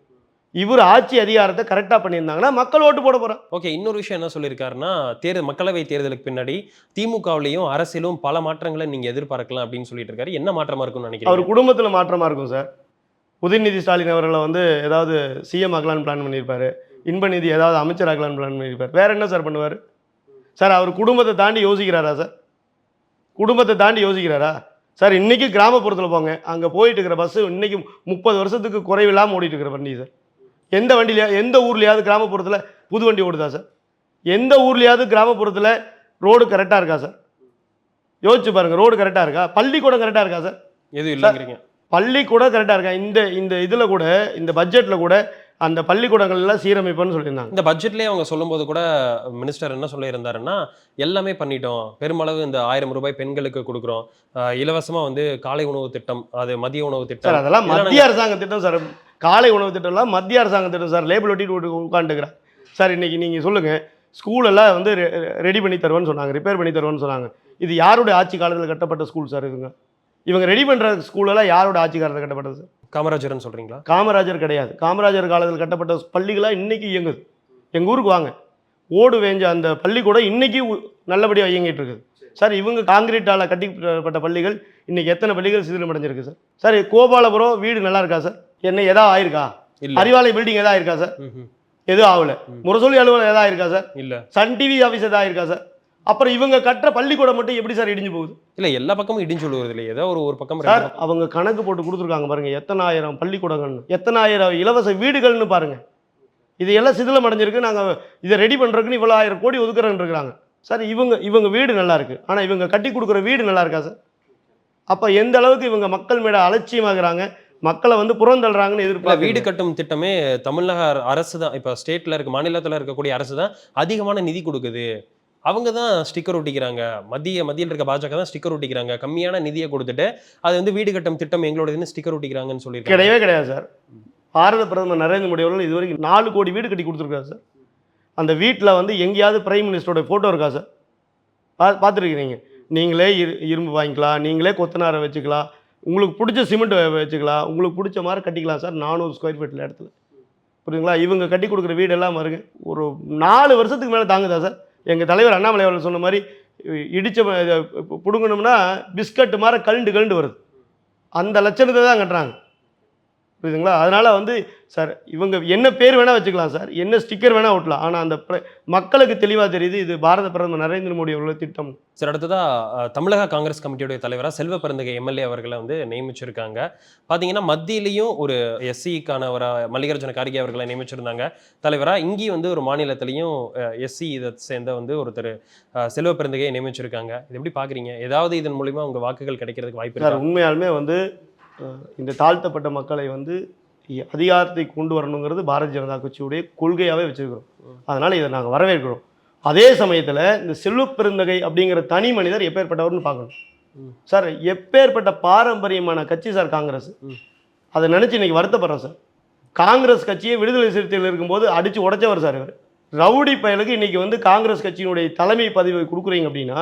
இவர் ஆட்சி அதிகாரத்தை கரெக்டாக பண்ணியிருந்தாங்கன்னா மக்கள் ஓட்டு போட போகிறான் ஓகே இன்னொரு விஷயம் என்ன சொல்லியிருக்காருன்னா தேர்தல் மக்களவை தேர்தலுக்கு பின்னாடி திமுகவிலையும் அரசியலும் பல மாற்றங்களை நீங்க எதிர்பார்க்கலாம் அப்படின்னு சொல்லிட்டு இருக்காரு. என்ன மாற்றமா இருக்கும்னு அவர் நினைக்கிறீங்க குடும்பத்தில் மாற்றமாக இருக்கும் சார். உதயநிதி ஸ்டாலின் அவர்களை வந்து ஏதாவது சிஎம் ஆகலான்னு பிளான் பண்ணியிருப்பாரு. இன்பநிதி ஏதாவது அமைச்சர் ஆகலான்னு பிளான் பண்ணியிருப்பார். வேற என்ன சார் பண்ணுவார்? சார் அவர் குடும்பத்தை தாண்டி யோசிக்கிறாரா சார் குடும்பத்தை தாண்டி யோசிக்கிறாரா? சார் இன்றைக்கி கிராமப்புறத்தில் போங்க. அங்கே போயிட்டு இருக்கிற பஸ்ஸு இன்றைக்கி முப்பது வருஷத்துக்கு குறைவில்லாமல் ஓடிட்டு இருக்கிற வண்டி சார் எந்த வண்டியிலையா எந்த ஊர்லையாவது கிராமப்புறத்தில் புது வண்டி ஓடுதா சார் எந்த ஊர்லையாவது கிராமப்புறத்தில் ரோடு கரெக்டாக இருக்கா சார் யோசிச்சு பாருங்கள் ரோடு கரெக்டாக இருக்கா? பள்ளிக்கூடம் கரெக்டாக இருக்கா சார் எதுவும் இல்லைங்கிறீங்க. பள்ளிக்கூடம் கரெக்டாக இருக்கா? இந்த இந்த இதில் கூட இந்த பட்ஜெட்டில் கூட அந்த பள்ளிக்கூடங்கள்லாம் சீரமைப்புன்னு சொல்லியிருந்தாங்க. இந்த பட்ஜெட்லேயே அவங்க சொல்லும்போது கூட மினிஸ்டர் என்ன சொல்லியிருந்தாருன்னா எல்லாமே பண்ணிட்டோம். பெருமளவு இந்த ஆயிரம் ரூபாய் பெண்களுக்கு கொடுக்குறோம். ஆஹ் இலவசமா வந்து காலை உணவு திட்டம் அது மதிய உணவு திட்டம். அதெல்லாம் மத்திய அரசாங்க திட்டம் சார். காலை உணவு திட்டம்லாம் மத்திய அரசாங்க திட்டம் சார். லேபிள் ஒட்டிட்டு உட்காந்துக்கிறேன் சார் இன்னைக்கு நீங்கள் சொல்லுங்கள் ஸ்கூலெல்லாம் வந்து ரெடி பண்ணி தருவேன்னு சொன்னாங்க ரிப்பேர் பண்ணி தருவேன்னு சொன்னாங்க. இது யாருடைய ஆட்சி காலத்தில் கட்டப்பட்ட ஸ்கூல் சார் இவங்க இவங்க ரெடி பண்ணுற ஸ்கூலெல்லாம் யாரோட ஆட்சி காலத்தில் கட்டப்பட்டது? சார் காமராஜர்னு சொல்றீங்களா? காமராஜர் கிடையாது. காமராஜர் காலத்தில் கட்டப்பட்ட பள்ளிகளாக இன்னைக்கு இயங்குது. எங்கள் ஊருக்கு வாங்க. ஓடு வேஞ்ச அந்த பள்ளிக்கூடம் இன்னைக்கு உ- நல்லபடியாக இயங்கிட்டு இருக்குது. சார் இவங்க காங்கிரீட்டால் கட்டிப்பட்ட பள்ளிகள் இன்னைக்கு எத்தனை பள்ளிகள் சிதிலமடைஞ்சிருக்கு சார்? சார் கோபாலபுரம் வீடு நல்லா இருக்கா சார்? என்ன எதா ஆயிருக்கா? அறிவாலை பில்டிங் எதா இருக்கா சார். எதுவும் ஆகல. முரசொலி அலுவலகம் எதா இருக்கா சார்? இல்ல. சன் டிவி ஆஃபீஸ் எதா இருக்கா சார்? அப்புறம் இவங்க கட்டுற பள்ளிக்கூடம் மட்டும் எப்படி சார் இடிஞ்சு போகுது? இல்ல எல்லா பக்கமும் இடிஞ்சு விழுவுறது இல்லை ஏதோ ஒரு ஒரு பக்கம் சார். அவங்க கணக்கு போட்டு கொடுத்துருக்காங்க பாருங்க. எத்தனாயிரம் பள்ளிக்கூடங்கள்னு. எத்தனாயிரம் இலவச வீடுகள்னு பாருங்க. இது எல்லாம் சிதிலம் அடைஞ்சிருக்கு. நாங்கள் இதை ரெடி பண்ணுறதுக்குன்னு இவ்வளோ ஆயிரம் கோடி ஒதுக்குறேன்னு இருக்கிறாங்க. சார் இவங்க இவங்க வீடு நல்லா இருக்கு. ஆனால் இவங்க கட்டி கொடுக்குற வீடு நல்லா இருக்கா சார்? அப்போ எந்த அளவுக்கு இவங்க மக்கள் மேட அலட்சியமாகறாங்க? மக்களை வந்து புறந்தள்ளுறாங்கன்னு எதிர்பார்க்க வீடு கட்டும் திட்டமே தமிழக அரசு தான். இப்போ ஸ்டேட்ல இருக்க மாநிலத்துல இருக்கக்கூடிய அரசு தான் அதிகமான நிதி கொடுக்குது. அவங்க தான் ஸ்டிக்கர் ஒட்டிக்கிறாங்க. மத்திய மத்தியில் இருக்க பாஜக தான் ஸ்டிக்கர் ஒட்டிக்கிறாங்க. கம்மியான நிதியை கொடுத்துட்டு அது வந்து வீடு கட்டும் திட்டம் எங்களோடதுன்னு ஸ்டிக்கர் ஒட்டிக்கிறாங்கன்னு சொல்லி கிடையவே கிடையாது சார். பாரத பிரதமர் நரேந்திர மோடி அவர்கள் இதுவரைக்கும் நாலு கோடி வீடு கட்டி கொடுத்துருக்காரு சார். அந்த வீட்டில் வந்து எங்கேயாவது பிரைம் மினிஸ்டரோட ஃபோட்டோ இருக்கா சார்? பா பார்த்துருக்கிறீங்க. நீங்களே இரு இரும்பு வாங்கிக்கலாம் நீங்களே கொத்தனாரை வச்சுக்கலாம் உங்களுக்கு பிடிச்ச சிமெண்ட் வச்சுக்கலாம் உங்களுக்கு பிடிச்ச மாதிரி கட்டிக்கலாம் சார் நானூறு ஸ்கொயர் ஃபீட்டில் இடத்துல. புரியுதுங்களா? இவங்க கட்டி கொடுக்குற வீடெல்லாம் வருங்க ஒரு நாலு வருஷத்துக்கு மேலே தாங்குதா சார்? எங்கள் தலைவர் அண்ணாமலை அவர்கள் சொன்ன மாதிரி இடித்த பிடுங்கணும்னா பிஸ்கட்டு மாதிரி கழுண்டு கழுண்டு வருது. அந்த லட்சணத்தை தான் கட்டுறாங்க. புரியுதுங்களா? அதனால் வந்து சார் இவங்க என்ன பேர் வேணால் வச்சுக்கலாம் சார். என்ன ஸ்டிக்கர் வேணால் ஒட்டலாம் ஆனால் அந்த மக்களுக்கு தெளிவாக தெரியுது இது பாரத பிரதமர் நரேந்திர மோடி அவர்களோட திட்டம். சார் அடுத்ததா அஹ், தமிழக காங்கிரஸ் கமிட்டியுடைய தலைவராக செல்வ பெருந்தகை எம்எல்ஏ அவர்களை வந்து நியமிச்சிருக்காங்க. பார்த்தீங்கன்னா மத்தியிலையும் ஒரு எஸ்சிக்கான ஒரு மல்லிகார்ஜுன கார்கே அவர்களை நியமிச்சிருந்தாங்க. தலைவராக இங்கேயும் வந்து ஒரு மாநிலத்திலையும் எஸ்சி இதை சேர்ந்த வந்து ஒருத்தர் செல்வ பெருந்தகையை நியமிச்சிருக்காங்க. இது எப்படி பார்க்குறீங்க ஏதாவது இதன் மூலிமா உங்க வாக்குகள் கிடைக்கிறதுக்கு வாய்ப்பு உண்மையாலுமே வந்து இந்த தாழ்த்தப்பட்ட மக்களை வந்து அதிகாரத்தை கொண்டு வரணுங்கிறது பாரதிய ஜனதா கட்சியுடைய கொள்கையாகவே வச்சிருக்கிறோம். அதனால் இதை நாங்கள் வரவேற்கிறோம். அதே சமயத்தில் இந்த செல்வ பெருந்தகை அப்படிங்கிற தனி மனிதர் எப்பேற்பட்டவர்னு பார்க்கணும். சார் எப்பேற்பட்ட பாரம்பரியமான கட்சி சார் காங்கிரஸ். அதை நினச்சி இன்னைக்கு வருத்தப்படுறோம் சார். காங்கிரஸ் கட்சியை விடுதலை சிறுத்தைகள் இருக்கும்போது அடித்து உடைச்சவர் சார் இவர். ரவுடி பயலுக்கு இன்னைக்கு வந்து காங்கிரஸ் கட்சியினுடைய தலைமை பதவியை கொடுக்குறீங்க அப்படின்னா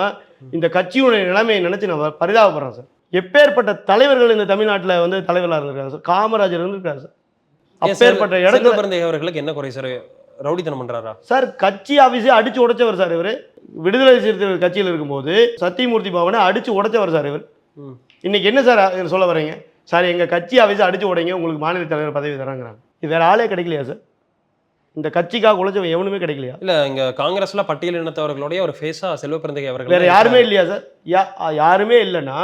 இந்த கட்சியுடைய நிலைமையை நினச்சி நான் பரிதாபப்படுறேன் சார். எப்பேற்பட்ட தலைவர்கள் இந்த தமிழ்நாட்டில் வந்து தலைவராக இருந்திருக்காங்க சார்? காமராஜர் இருந்திருக்காரு சார். அப்பேற்பட்ட இடத்துல பெருந்தகை அவர்களுக்கு என்ன குறை சார்? ரவுடித்தனம் பண்றாரா? சார் கட்சி ஆஃபீஸே அடிச்சு உடைச்சவர் சார் இவர். விடுதலை சிறுத்தைகள் கட்சியில் இருக்கும்போது சத்தியமூர்த்தி பவனை அடிச்சு உடைச்சவர் சார் இவர். இன்னைக்கு என்ன சார் சொல்ல வரீங்க? சார் எங்கள் கட்சி ஆஃபீஸை அடிச்சு உடைங்க உங்களுக்கு மாநில தலைவர் பதவி தராங்கிறாங்க. இது வேற ஆளே கிடைக்கலையா சார்? இந்த கட்சிக்காக உழைச்சவன் எவனுமே கிடைக்கலையா? இல்ல இங்க காங்கிரஸ்ல பட்டியல் இனத்தவர்களுடைய ஒரு ஃபேஸா செல்வ பெருந்தகை அவர்கள் வேற யாருமே இல்லையா சார்? யா யாருமே இல்லைன்னா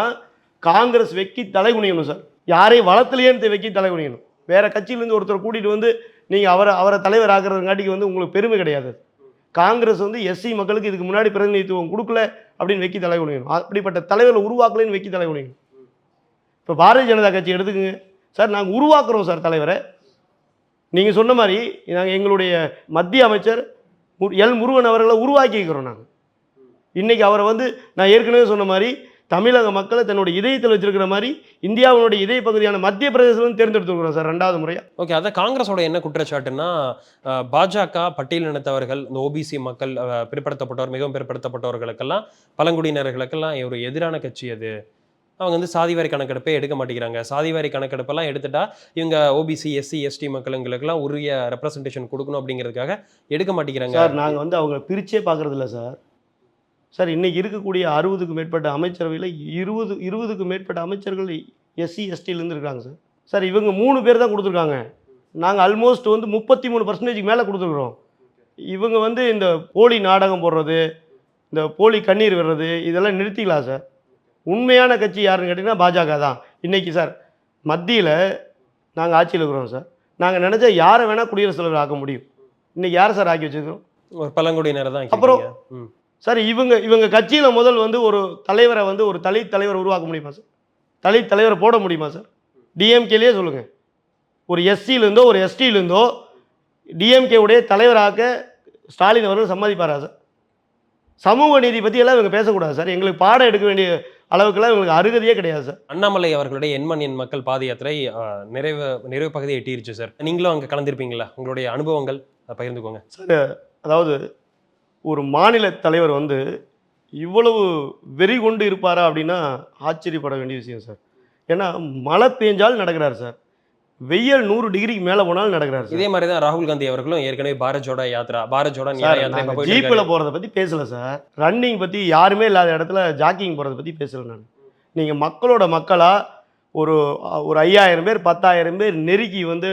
காங்கிரஸ் வெக்கி தலை குனியணும் சார். யாரையும் வளர்த்துலையேன்னு வெக்கி தலை குனியணும். வேற கட்சியிலேருந்து ஒருத்தர் கூட்டிகிட்டு வந்து நீங்கள் அவரை அவரை தலைவர் ஆகிறதுங்காட்டிக்கு வந்து உங்களுக்கு பெருமை கிடையாது. காங்கிரஸ் வந்து எஸ்சி மக்களுக்கு இதுக்கு முன்னாடி பிரதிநிதித்துவம் கொடுக்கல அப்படின்னு வெக்கி தலை குனியணும். அப்படிப்பட்ட தலைவர்களை உருவாக்கலன்னு வெக்கி தலை குனியணும். இப்போ பாரதிய ஜனதா கட்சி எடுத்துக்கோங்க. சார் நாங்கள் உருவாக்குறோம் சார் தலைவரை. நீங்கள் சொன்ன மாதிரி நாங்கள் எங்களுடைய மத்திய அமைச்சர் மு- எல் முருகன் அவர்களை உருவாக்கிக்கிறோம் நாங்கள் இன்றைக்கி அவரை வந்து நான் ஏற்கனவே சொன்ன மாதிரி தமிழக மக்களை தன்னுடைய இதயத்தில் வச்சிருக்கிற மாதிரி இந்தியாவினுடைய இதய பகுதியான மத்திய பிரதேசம் தேர்ந்தெடுத்துருக்கிறோம் சார் ரெண்டாவது முறையா. ஓகே அதான் காங்கிரஸோட என்ன குற்றச்சாட்டுன்னா பாஜக பட்டியல் இனத்தவர்கள் இந்த ஓபிசி மக்கள் பிற்படுத்தப்பட்டவர் மிகவும் பிற்படுத்தப்பட்டவர்களுக்கெல்லாம் பழங்குடியினர்களுக்கெல்லாம் ஒரு எதிரான கட்சி அது. அவங்க வந்து சாதிவாரி கணக்கெடுப்பே எடுக்க மாட்டேங்கிறாங்க. சாதிவாரி கணக்கெடுப்பெல்லாம் எடுத்துட்டா இவங்க ஓபிசி எஸ்சி எஸ்டி மக்களுங்களுக்கெல்லாம் உரிய ரெப்ரசன்டேஷன் கொடுக்கணும் அப்படிங்கிறதுக்காக எடுக்க மாட்டேங்கிறாங்க. சார் நாங்கள் வந்து அவங்க பிரிச்சே பார்க்கறது இல்ல சார். சார் இன்னைக்கு இருக்கக்கூடிய அறுபதுக்கு மேற்பட்ட அமைச்சரவையில் இருபது இருபதுக்கு மேற்பட்ட அமைச்சர்கள் எஸ்சி எஸ்டிலேருந்து இருக்காங்க சார். சார் இவங்க மூணு பேர் தான் கொடுத்துருக்காங்க. நாங்கள் ஆல்மோஸ்ட் வந்து முப்பத்தி மூணு பர்சன்டேஜுக்கு மேலே கொடுத்துருக்குறோம். இவங்க வந்து இந்த போலி நாடகம் போடுறது இந்த போலி கண்ணீர் விடுறது இதெல்லாம் நிறுத்திக்கலாம் சார்? உண்மையான கட்சி யாருன்னு கேட்டிங்கன்னா பாஜக தான். இன்றைக்கி சார் மத்தியில் நாங்கள் ஆட்சியில் இருக்கிறோம் சார். நாங்கள் நினச்சா யாரை வேணால் குடியரசுத் தலைவர் ஆக்க முடியும். இன்றைக்கி யாரை சார் ஆக்கி வச்சிருக்கிறோம்? ஒரு பழங்குடியினர் தான் அப்புறம். சார் இவங்க இவங்க கட்சியில் முதல் வந்து ஒரு தலைவரை வந்து ஒரு தலித் தலைவர் உருவாக்க முடியுமா சார்? தலித் தலைவரை போட முடியுமா சார்? டிஎம்கேலேயே சொல்லுங்கள் ஒரு எஸ்சியிலேருந்தோ ஒரு எஸ்டியிலேருந்தோ டிஎம்கே உடைய தலைவராக்க ஸ்டாலின் அவர்கள் சம்மதிப்பாரா சார்? சமூக நீதி பற்றி எல்லாம் இவங்க பேசக்கூடாது சார். எங்களுக்கு பாடம் எடுக்க வேண்டிய அளவுக்குலாம் இவங்களுக்கு அருகதையே கிடையாது சார். அண்ணாமலை அவர்களுடைய எண்மண் எண் மக்கள் பாத யாத்திரை நிறைவு நிறைவு பகுதியை எட்டிருச்சு சார். நீங்களும் அங்கே கலந்திருப்பீங்களா? உங்களுடைய அனுபவங்கள் பகிர்ந்துக்கோங்க. சார் அதாவது ஒரு மாநில தலைவர் வந்து இவ்வளவு வெறி கொண்டு இருப்பாரா அப்படின்னா ஆச்சரியப்பட வேண்டிய விஷயம் சார். ஏன்னா மழை பெஞ்சால் நடக்கிறார் சார். வெயில் நூறு டிகிரிக்கு மேலே போனாலும் நடக்கிறார் சார். இதே மாதிரி தான் ராகுல் காந்தி அவர்களும் ஏற்கனவே பாரத் ஜோடா யாத்ரா பாரத் ஜோடா ஜீப்பில். போகிறத பற்றி பேசல சார். ரன்னிங் பற்றி யாருமே இல்லாத இடத்துல ஜாக்கிங் போகிறத பற்றி பேசல நான். நீங்கள் மக்களோட மக்களாக ஒரு ஒரு ஐயாயிரம் பேர் பத்தாயிரம் பேர் நெருக்கி வந்து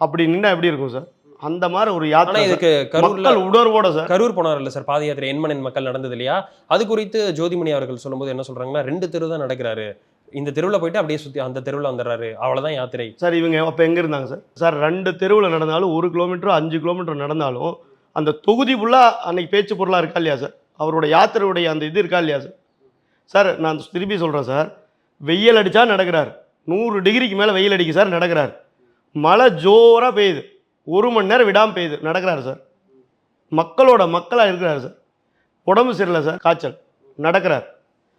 அப்படி நின்னா எப்படி இருக்கும் சார்? அந்த மாதிரி ஒரு யாத்திரை சார். இதுக்கு கரூர்ல மக்கள் உணர்வோட சார். கரூர் போனார்ல சார் பாத யாத்திரை எண்மண் எண் மக்கள் நடந்தது இல்லையா? அது குறித்து ஜோதிமணி அவர்கள் சொல்லும்போது என்ன சொல்றாங்கன்னா ரெண்டு தெரு தான் நடக்கிறாரு. இந்த தெருவுல போயிட்டு அப்படியே சுத்தி அந்த தெருவுல வந்துடுறாரு. அவ்வளவுதான் யாத்திரை. சார் இவங்க அப்போ எங்கே இருந்தாங்க சார்? சார் ரெண்டு தெருவில் நடந்தாலும் ஒரு கிலோமீட்டர் அஞ்சு கிலோமீட்டர் நடந்தாலும் அந்த தொகுதி ஃபுல்லாக அன்னைக்கு பேச்சு பொருளாக இருக்கா இல்லையா சார்? அவரோட யாத்திரையுடைய அந்த இது இருக்கா இல்லையா சார்? சார் நான் திருப்பி சொல்கிறேன் சார். வெயில் அடித்தா நடக்கிறார். நூறு டிகிரிக்கு மேலே வெயில் அடிக்கு சார் நடக்கிறார். மழை ஜோராக பெய்யுது. ஒரு மணி நேரம் விடாமல் பெய்யுது. நடக்கிறாரு சார். மக்களோட மக்களாக இருக்கிறாரு சார். உடம்பு சரியில்லை சார். காய்ச்சல். நடக்கிறார்.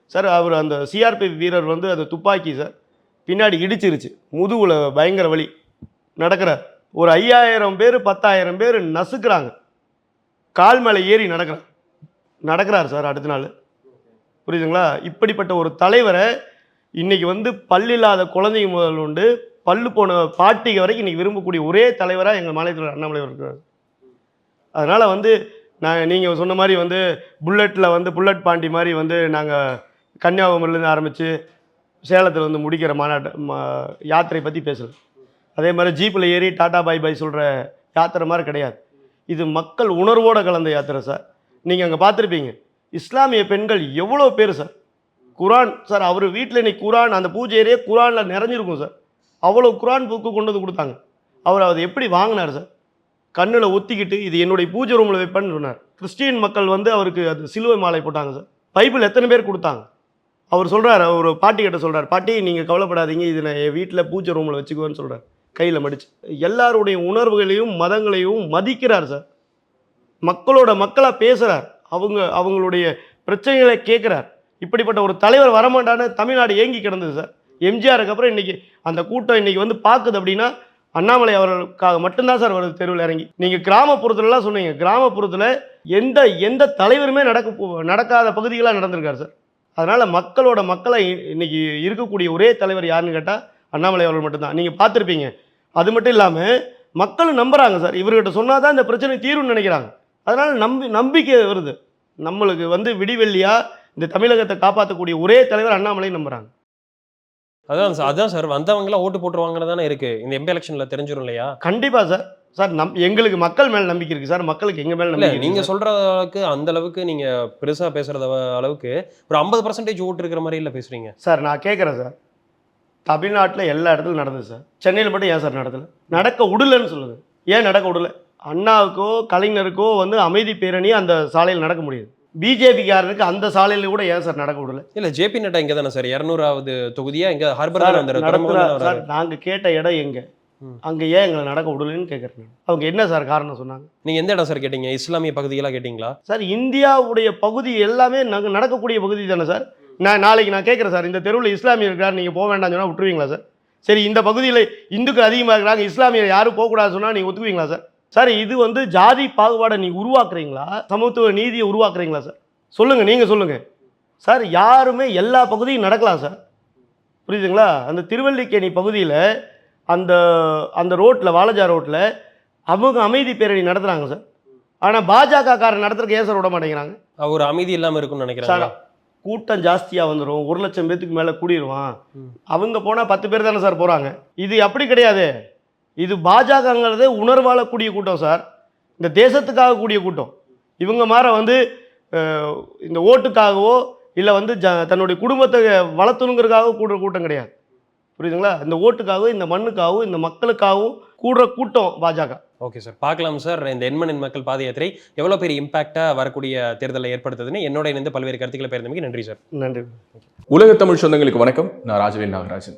சார் அவர் அந்த சிஆர்பி வீரர் வந்து அந்த துப்பாக்கி சார் பின்னாடி இடிச்சிருச்சு. முதுகுல பயங்கர வழி நடக்கிறார். ஒரு ஐயாயிரம் பேர் பத்தாயிரம் பேர் நசுக்கிறாங்க. கால் மேலே ஏறி நடக்கிறார். நடக்கிறார் சார் அடுத்த நாள். புரியுதுங்களா? இப்படிப்பட்ட ஒரு தலைவரை இன்றைக்கி வந்து பல்லில்லாத குழந்தைங்க முதல் உண்டு. பல்லு போன பாட்டிக வரைக்கும் இன்றைக்கி விரும்பக்கூடிய ஒரே தலைவராக எங்கள் மாநிலத்தில் அண்ணாமலை இருக்கிறார் அதனால் வந்து நான் நீங்கள் சொன்ன மாதிரி வந்து புல்லட்டில் வந்து புல்லட் பாண்டி மாதிரி வந்து நாங்கள் கன்னியாகுமரியிலேருந்து ஆரம்பித்து சேலத்தில் வந்து முடிக்கிற மாநாட்ட யாத்திரை பற்றி பேசுகிறது அதே மாதிரி ஜீப்பில் ஏறி டாடா பாய் பாய் சொல்கிற யாத்திரை மாதிரி கிடையாது. இது மக்கள் உணர்வோடு கலந்த யாத்திரை சார். நீங்கள் அங்கே பார்த்துருப்பீங்க. இஸ்லாமிய பெண்கள் எவ்வளோ பேர் சார்? குரான் சார் அவர் வீட்டில் இன்னைக்கு குரான் அந்த பூஜை ஏரியே குரானில் நிறைஞ்சிருக்கும் சார். அவ்வளோ குரான் புக்கு கொண்டு வந்து கொடுத்தாங்க. அவர் அதை எப்படி வாங்கினார் சார்? கண்ணில் ஒத்திக்கிட்டு இது என்னுடைய பூஜை ரூமில் வைப்பேன்னு சொன்னார். கிறிஸ்டியன் மக்கள் வந்து அவருக்கு அது சிலுவை மாலை போட்டாங்க சார். பைபிள் எத்தனை பேர் கொடுத்தாங்க? அவர் சொல்கிறார் ஒரு பாட்டி கிட்ட சொல்கிறார் பாட்டி நீங்கள் கவலைப்படாதீங்க இது நான் என் வீட்டில் பூஜை ரூமில் வச்சுக்குவேன்னு சொல்கிறார் கையில் மடிச்சு. எல்லாருடைய உணர்வுகளையும் மதங்களையும் மதிக்கிறார் சார். மக்களோட மக்களாக பேசுகிறார் அவங்க அவங்களுடைய பிரச்சனைகளை கேட்குறார் இப்படிப்பட்ட ஒரு தலைவர் வரமாட்டான்னு தமிழ்நாடு ஏங்கி கிடந்தது சார். எம்ஜிஆருக்கு அப்புறம் இன்னைக்கு அந்த கூட்டம் இன்னைக்கு வந்து பார்க்குது அப்படின்னா அண்ணாமலை அவர்களுக்காக மட்டும்தான் சார் வருது தெருவில் இறங்கி. நீங்கள் கிராமப்புறத்துலலாம் சொன்னீங்க. கிராமப்புறத்தில் எந்த எந்த தலைவருமே நடக்க போ- நடக்காத பகுதிகளாக நடந்திருக்கார் சார். அதனால் மக்களோட மக்களை இ- இருக்கக்கூடிய ஒரே தலைவர் யாருன்னு கேட்டால் அண்ணாமலை அவர்கள் மட்டும்தான். நீங்கள் பார்த்துருப்பீங்க. அது மட்டும் இல்லாமல் மக்களும் நம்புகிறாங்க சார். இவர்கிட்ட சொன்னால் தான் இந்த பிரச்சனை தீரும்னு நினைக்கிறாங்க. அதனால் நம்பி நம்பிக்கை வருது. நம்மளுக்கு வந்து விடிவெள்ளியாக இந்த தமிழகத்தை காப்பாற்றக்கூடிய ஒரே தலைவர் அண்ணாமலை நம்புறாங்க. அதான் சார் அதான் சார் வந்தவங்களாம் ஓட்டு போட்டுருவாங்கன்னு தானே இருக்கு. இந்த எம்பி எலெக்ஷன்ல தெரிஞ்சிடும் இல்லையா? கண்டிப்பாக சார் சார் நம் எங்களுக்கு மக்கள் மேல் நம்பிக்கை இருக்குது சார் மக்களுக்கு எங்கள் மேல் இல்ல நம்பிக்கை நீங்க இருக்கு சொல்ற அளவுக்கு அந்த அளவுக்கு நீங்க பெருசா பேசுறத அளவுக்கு ஒரு ஐம்பது பர்சன்டேஜ் ஓட்டு இருக்கிற மாதிரி இல்ல பேசுறீங்க. சார் நான் கேட்குறேன் சார் தமிழ்நாட்டில் எல்லா இடத்துலையும் நடந்தது சார் சென்னையில் மட்டும் ஏன் சார் நடத்தல? நடக்க விடலன்னு சொல்லுது. ஏன் நடக்க விடல? அண்ணாவுக்கோ கலைஞருக்கோ வந்து அமைதி பேரணி அந்த சாலையில் நடக்க முடியுது. பிஜேபிக்காரருக்கு அந்த சாலையில் கூட ஏன் சார் நடக்க விடல? இல்ல ஜேபி நட்டா இங்க தானே சார்? இருநூறாவது தொகுதியா? இங்க ஹார்பர் சார். நாங்கள் கேட்ட இடம் எங்க. அங்கே ஏன் எங்களை நடக்க விடலன்னு கேட்குறேன். அவங்க என்ன சார் காரணம் சொன்னாங்க? நீங்க எந்த இடம் சார் கேட்டீங்க? இஸ்லாமிய பகுதிகளா கேட்டீங்களா? சார் இந்தியாவுடைய பகுதி எல்லாமே நாங்கள் நடக்கக்கூடிய பகுதி தானே சார்? நான் நாளைக்கு நான் கேட்குறேன் சார் இந்த தெருவில் இஸ்லாமியர் இருக்கார் நீங்கள் போக வேண்டாம்னு சொன்னால் விட்டுருவீங்களா சார்? சரி இந்த பகுதியில் இந்துக்கள் அதிகமாக இருக்கிறாங்க இஸ்லாமியர் யாரும் போகக்கூடாதுன்னு சொன்னால் நீங்கள் ஒத்துக்குவீங்களா சார்? சார் இது வந்து ஜாதி பாகுபாடை நீ உருவாக்குறீங்களா? சமத்துவ நீதியை உருவாக்குறீங்களா சார்? சொல்லுங்கள் நீங்கள் சொல்லுங்கள் சார் யாருமே எல்லா பகுதியும் நடக்கலாம் சார். புரியுதுங்களா? அந்த திருவல்லிக்கேணி பகுதியில் அந்த அந்த ரோட்டில் வாலஜா ரோட்டில் அவங்க அமைதி பேரணி நடத்துகிறாங்க சார். ஆனால் பாஜக காரன் நடத்துறதுக்கு ஏன் சார் விட மாட்டேங்கிறாங்க? அவர் அமைதி இல்லாம இருக்கும்னு சார் நினைக்கிறாங்க கூட்டம் ஜாஸ்தியாக வந்துடும் ஒரு லட்சம் பேத்துக்கு மேலே கூடிடுவான். அவங்க போனால் பத்து பேர் தானே சார் போகிறாங்க இது அப்படி கிடையாது. இது பாஜகங்கிறதே உணர்வாழக்கூடிய கூட்டம் சார். இந்த தேசத்துக்காக கூடிய கூட்டம். இவங்க மாற வந்து இந்த ஓட்டுக்காகவோ இல்லை வந்து ஜ தன்னுடைய குடும்பத்தை வளர்த்தணுங்கிறதுக்காக கூடுற கூட்டம் கிடையாது. புரியுதுங்களா? இந்த ஓட்டுக்காகவும் இந்த மண்ணுக்காகவும் இந்த மக்களுக்காகவும் கூடுற கூட்டம் பாஜக. Okay sir. பார்க்கலாம் சார். இந்த எண்மண் எண் மக்கள் பாத யாத்திரை எவ்வளோ பெரிய இம்பாக்டாக வரக்கூடிய தேர்தலை ஏற்படுத்துதுன்னு என்னோட இணைந்து பல்வேறு கருத்துக்களை பேர்ந்தமைக்கு நன்றி சார். நன்றி. உலக தமிழ் சொந்தங்களுக்கு வணக்கம். நான் ராஜவேல் நாகராஜன்.